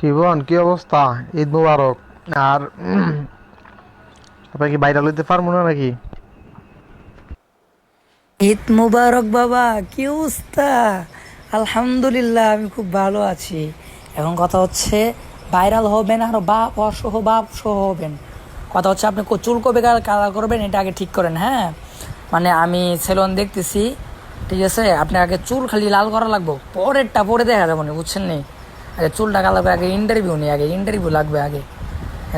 শিবন, কি অবস্থা? ঈদ মুবারক। আর আপনার কি বাইরে লইতে পারব না নাকি? ঈদ মুবারক বাবা, কি অবস্থা? আলহামদুলিল্লাহ, আমি খুব ভালো আছি। এখন কথা হচ্ছে, ভাইরাল হবেন আর বাপ অসহ, বাপ সহ হবেন। কথা হচ্ছে, আপনি চুল কবে কালার করবেন, এটা আগে ঠিক করেন হ্যাঁ? মানে আমি সেলুন দেখতেছি, ঠিক আছে? আপনি আগে চুল খালি লাল করা লাগবো, পরেরটা পরে দেখা যাব বুঝছেন নি? আগে চুলটা কালার করে আগে ইন্টারভিউ নেই আগে ইন্টারভিউ লাগবে আগে।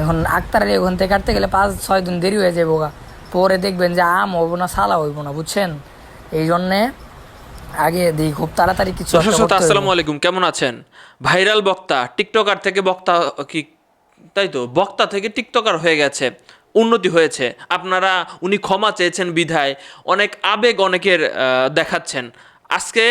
এখন আক্তারের ওখান থেকে কাটতে গেলে পাঁচ ছয় দিন দেরি হয়ে যাব গা পরে দেখবেন যে আম হইব না সালা হইব না বুঝছেন? এই জন্যে আগে দিই খুব তাড়াতাড়ি কিছু। আসসালামু আলাইকুম কেমন আছেন? ভাইরাল বক্তা টিকটকার থেকে বক্তা কি তাই তো বক্তা থেকে টিকটকার হয়ে গেছে উন্নতি হয়েছে। আপনারা উনি ক্ষমা চেয়েছেন বিধায় অনেক আবেগ অনেকের দেখাচ্ছেন। আজকে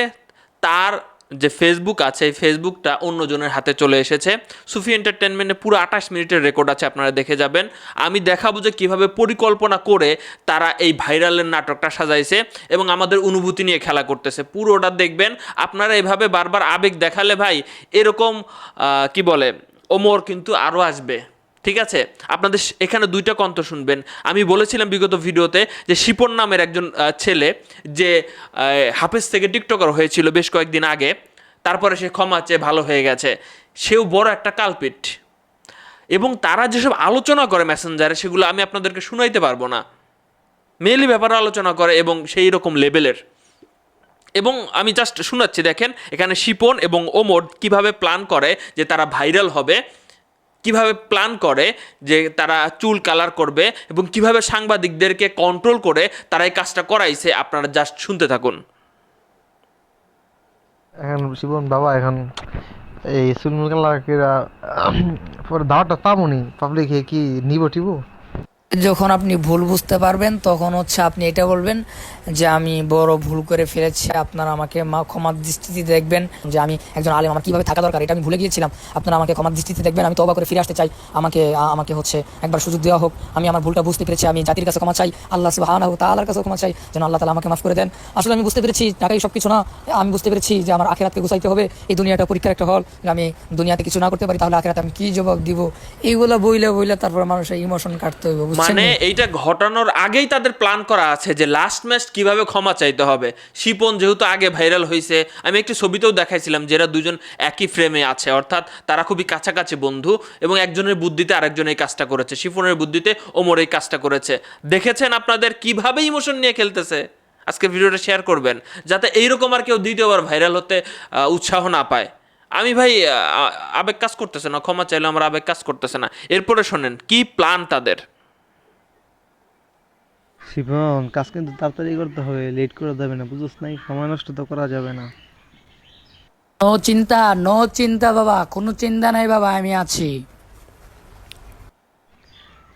তার যে ফেসবুক আছে, এই ফেসবুকটা অন্যজনের হাতে চলে এসেছে। সুফি এন্টারটেনমেন্টে পুরো আঠাশ মিনিটের রেকর্ড আছে, আপনারা দেখে যাবেন। আমি দেখাবো যে কীভাবে পরিকল্পনা করে তারা এই ভাইরালের নাটকটা সাজাইছে এবং আমাদের অনুভূতি নিয়ে খেলা করতেছে। পুরোটা দেখবেন। আপনারা এভাবে বারবার আবেগ দেখালে ভাই, এরকম কি বলে, ওমর কিন্তু আরও আসবে। ঠিক আছে? আপনাদের এখানে দুইটা কণ্ঠ শুনবেন। আমি বলেছিলাম বিগত ভিডিওতে যে শিপন নামের একজন ছেলে যে হাফেজ থেকে টিকটকার হয়েছিল বেশ কয়েকদিন আগে, তারপরে সে ক্ষমা চেয়ে ভালো হয়ে গেছে। সেও বড় একটা কালপিট। এবং তারা যেসব আলোচনা করে মেসেঞ্জারে, সেগুলো আমি আপনাদেরকে শুনাইতে পারব না। মেইলি ব্যাপারে আলোচনা করে এবং সেই রকম লেভেলের। এবং আমি জাস্ট শোনাচ্ছি, দেখেন, এখানে শিপন এবং ওমর কীভাবে প্ল্যান করে যে তারা ভাইরাল হবে। কীভাবে প্ল্যান করে যে তারা চুল কালার করবে এবং কীভাবে সাংবাদিকদেরকে কন্ট্রোল করে তারা এই কাজটা করাইছে, আপনারা জাস্ট শুনতে থাকুন। এখন শিবন বাবা, এখন এই সুলমুল কালার পরে দাওয়াটা পাবো নি পাবলিক কি নিব টিব? যখন আপনি ভুল বুঝতে পারবেন, তখন হচ্ছে আপনি এটা বলবেন যে, আমি বড় ভুল করে ফেলেছি, আপনারা আমাকে মা, ক্ষমার দৃষ্টিতে দেখবেন যে, আমি একজন আলেম, আমার কীভাবে থাকা দরকার, এটা আমি ভুলে গিয়েছিলাম, আপনারা আমাকে ক্ষমার দৃষ্টিতে দেখবেন, আমি তবা করে ফিরে আসতে চাই, আমাকে আমাকে হচ্ছে একবার সুযোগ দেওয়া হোক, আমি আমার ভুলটা বুঝতে পেরেছি, আমি জাতির কাছে ক্ষমা চাই, আল্লাহ সুবহানাহু তাআলার কাছে ক্ষমা চাই, যেন আল্লাহ তালা আমাকে মাফ করে দেন। আসলে আমি বুঝতে পেরেছি টাকাই সব কিছু না, আমি বুঝতে পেরেছি যে, আমার আখেরাতকে গুছাইতে হবে, এই দুনিয়াটা পরীক্ষার একটা হল আমি দুনিয়াতে কিছু না করতে পারি, তাহলে আখেরাতে আমি কি জবাব দিব? এইগুলো বইলে বইলে তারপর মানুষের ইমোশন কাটতে হবে মানে এইটা ঘটানোর আগেই তাদের প্ল্যান করা আছে যে লাস্ট ম্যাচ কীভাবে ক্ষমা চাইতে হবে। শিপন যেহেতু আগে ভাইরাল হয়েছে আমি একটি ছবিতেও দেখাইছিলাম যারা দুজন একই ফ্রেমে আছে অর্থাৎ তারা খুবই কাছাকাছি বন্ধু এবং একজনের বুদ্ধিতে আরেকজন এই কাজটা করেছে শিপনের বুদ্ধিতে ওমর এই কাজটা করেছে। দেখেছেন আপনাদের কীভাবে ইমোশন নিয়ে খেলতেছে? আজকে ভিডিওটা শেয়ার করবেন যাতে এইরকম আর কেউ দ্বিতীয়বার ভাইরাল হতে উৎসাহ না পায়। আমি ভাই আবেগ কাজ করতেছে না ক্ষমা চাইলে আমার আবেগ কাজ করতেছে না। এরপরে শোনেন কি প্ল্যান তাদের? শিবন কাজ কিন্তু তাড়াতাড়ি করতে হবে লেট করা যাবে না বুঝছ নাই সময় নষ্ট তো করা যাবে না। নো চিন্তা নো চিন্তা বাবা কোনো চিন্তা নাই বাবা আমি আছি।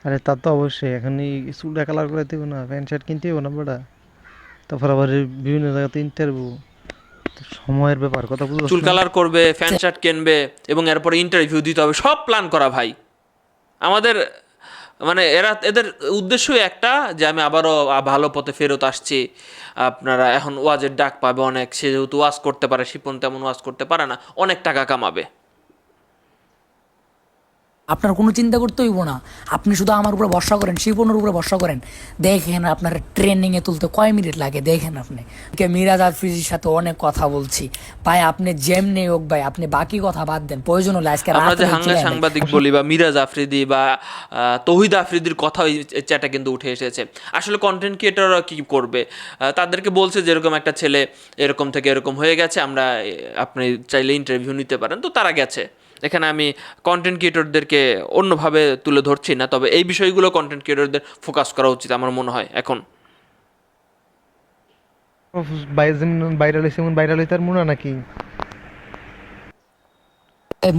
আরে তা তো অবশ্যই এখন এই চুলটা কালার করে দেবো না প্যান্ট শার্ট কিনতে হবে না বেটা তারপর আবার বিভিন্ন জায়গাতে ইন্টারভিউ সময়ের ব্যাপার কথা বুঝছ চুল কালার করবে ফ্যান শার্ট কিনবে এবং এরপর ইন্টারভিউ দিতে হবে সব প্ল্যান করা ভাই। আমাদের মানে এরা, এদের উদ্দেশ্যই একটা যে আমি আবারও ভালো পথে ফেরত আসছি। আপনারা এখন ওয়াজের ডাক পাবে অনেক, সে যেহেতু ওয়াজ করতে পারে, শিপন তেমন ওয়াজ করতে পারে না, অনেক টাকা কামাবে। আপনার কোনো চিন্তা করতে হইব না। আপনি শুধু আমার উপরে ভরসা করেন শিপনের উপরে ভরসা করেন। দেখেন আপনার ট্রেনিংয়ে তুলতে কয় মিনিট লাগে দেখেন আপনি। মিরাজ আফ্রিজির সাথে অনেক কথা বলছি। ভাই আপনি যেমনি হোক ভাই আপনি বাকি কথা বাদ দেন প্রয়োজন হলে আজকে আমরা যে হাঙ্গা সাংবাদিক বলি বা মিরাজ আফ্রিদি বা তৌহিদ আফ্রিদির কথা ওই চ্যাটে কিন্তু উঠে এসেছে। আসলে কন্টেন্ট ক্রিয়েটাররা কি করবে? তাদেরকে বলছে যেরকম একটা ছেলে এরকম থেকে এরকম হয়ে গেছে আমরা আপনি চাইলে ইন্টারভিউ নিতে পারেন। তো তারা গেছে। এখানে আমি কন্টেন্ট ক্রিয়েটরদেরকে অন্যভাবে তুলে ধরছি না তবে এই বিষয়গুলো কন্টেন্ট ক্রিয়েটরদের ফোকাস করা উচিত আমার মনে হয় এখন। লইতে আর মুনা নাকি?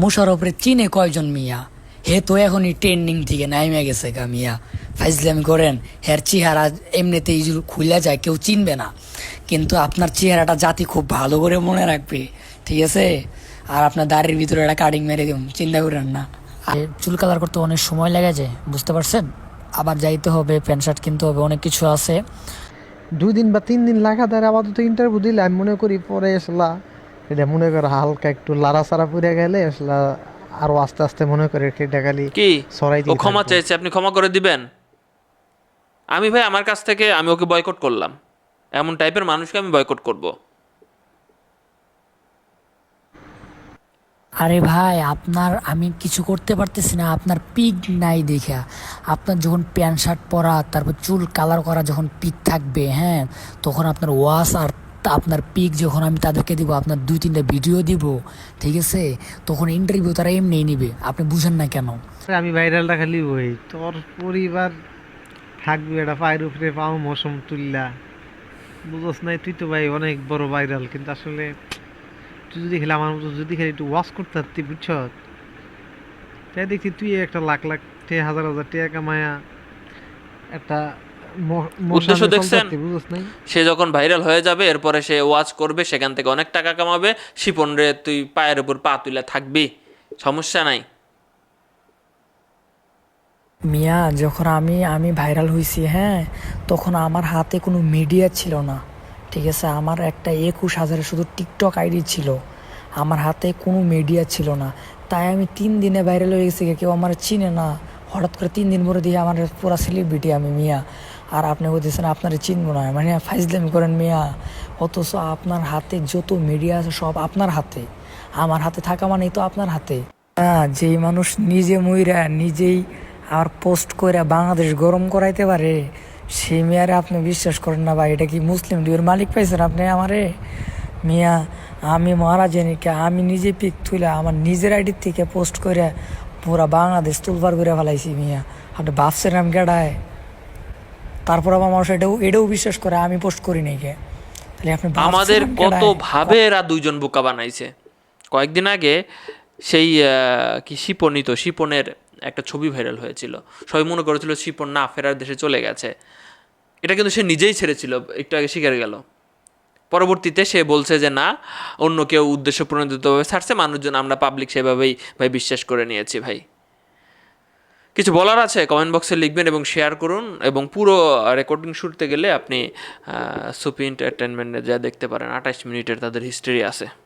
মুশারফরে চিনে কয়জন মিয়া? হে তো এখনই ট্রেন্ডিং থেকে নাইমে গেছে গা মিয়া। ফাইজলামি করেন হের চেহারা এমনিতেই খুলে যায় কেউ চিনবে না। কিন্তু আপনার চেহারাটা জাতি খুব ভালো করে মনে রাখবে ঠিক আছে? আর আপনার দাড়ির ভিতরে একটা কাটিং মেরে দিন চিন্তা করেন না। আর চুল কালার করতে অনেক সময় লেগে যায় বুঝতে পারছেন? আবার যাইতে হবে প্যান্ট শার্ট কিনতে হবে অনেক কিছু আছে। দুই দিন বা তিন দিন লাগাতার আপাতত ইন্টারভিউ দিলে আমি মনে করি পরে আসলা এটা মনে করো হালকা একটু লাড়া সারা পড়ে গেলে আসলা আরও আস্তে আস্তে মনে করে এটা খালি কি? সরাই ও ক্ষমা চেয়েছে আপনি ক্ষমা করে দিবেন? আমি ভাই আমার কাছ থেকে আমি ওকে বয়কট করলাম। এমন টাইপের মানুষকে আমি বয়কট করব। আরে ভাই, আপনার আমি কিছু করতে পারতেছি না, আপনার পিক নাই দেখা আপনার যখন প্যান্ট শার্ট পরা, তারপর চুল কালার করা যখন পিক থাকবে হ্যাঁ তখন আপনার ওয়াশ আর আপনার পিক যখন আমি তাদেরকে দিব, আপনার দুই তিনটা ভিডিও দিব, ঠিক আছে? তখন ইন্টারভিউ তারা এমনি নিবে, আপনি বুঝেন না কেন? আমি ভাইরালটা খালি ওই তোর পরিবার থাকবে এটা পায়ের উপরে পাও মৌসুম তুললা। বুঝোস নাই, তুই তো ভাই অনেক বড় ভাইরাল, কিন্তু আসলে তুই যদি খেলে আমার মতো যদি খেলে একটু ওয়াশ করতে পারতি বুঝছ? তাই দেখছি তুই একটা লাখ লাখ টে হাজার হাজার টাকা কামায়া একটা উদ্দেশ্য দেখছেন? পারতি, বুঝোস নাই? সে যখন ভাইরাল হয়ে যাবে এরপরে সে ওয়াচ করবে সেখান থেকে অনেক টাকা কামাবে শিপন রে তুই পায়ের উপর পা তুলে থাকবি। সমস্যা নাই। মিয়া যখন আমি আমি ভাইরাল হয়েছি হ্যাঁ তখন আমার হাতে কোনো মিডিয়া ছিল না। ঠিক আছে, আমার একটা একুশ হাজারের শুধু টিকটক আইডি ছিল। আমার হাতে কোনো মিডিয়া ছিল না। তাই আমি তিন দিনে ভাইরাল হয়ে গেছি কেউ আমার চিনে না। হঠাৎ করে তিন দিন পরে দিয়ে আমার পুরা সেলিব্রিটি আমি, মিয়া। আর আপনি বলতেছেন, আপনার চিনবো না। মানে ফাইজলামি করেন, মিয়া। অথচ আপনার হাতে যত মিডিয়া আছে, সব আপনার হাতে। আমার হাতে থাকা মানেই তো আপনার হাতে। হ্যাঁ যেই মানুষ নিজে মইরা নিজেই আর পোস্ট করে বাংলাদেশ গরম করাইতে পারে সেই মেয়ারে আপনি বিশ্বাস করেন না ভাই এটা কি মুসলিম লীগের মালিক পাইছেন আপনি আমারে? মিয়া আমি মারা জানি আমি নিজে পিক তুলে আমার নিজের আইডির থেকে পোস্ট করে পুরা বাংলাদেশ তুলবার করে ফেলাইছি মিয়া। আপনি ভাবছেন আমি গেডায় তারপর আবার মানুষ এটাও এটাও বিশ্বাস করে আমি পোস্ট করি নাই কে। তাহলে আপনি আমাদের কত ভাবে এরা দুইজন বোকা বানাইছে। কয়েকদিন আগে সেই কি শিপনিত শিপনের একটা ছবি ভাইরাল হয়েছিল। সবাই মনে করেছিল শিপন না, ফেরার দেশে চলে গেছে। এটা কিন্তু সে নিজেই ছেড়েছিল, একটু আগে শিকার গেল। পরবর্তীতে সে বলছে যে, না, অন্য কেউ উদ্দেশ্য প্রণোদিতভাবে ছাড়ছে, মানুষজন আমরা পাবলিক সেভাবেই ভাই বিশ্বাস করে নিয়েছি ভাই। কিছু বলার আছে? কমেন্ট বক্সে লিখবেন এবং শেয়ার করুন এবং পুরো রেকর্ডিং শুরুতে গেলে আপনি সুপি এন্টারটেনমেন্টে যা দেখতে পারেন, আঠাশ মিনিটের তাদের হিস্ট্রি আছে।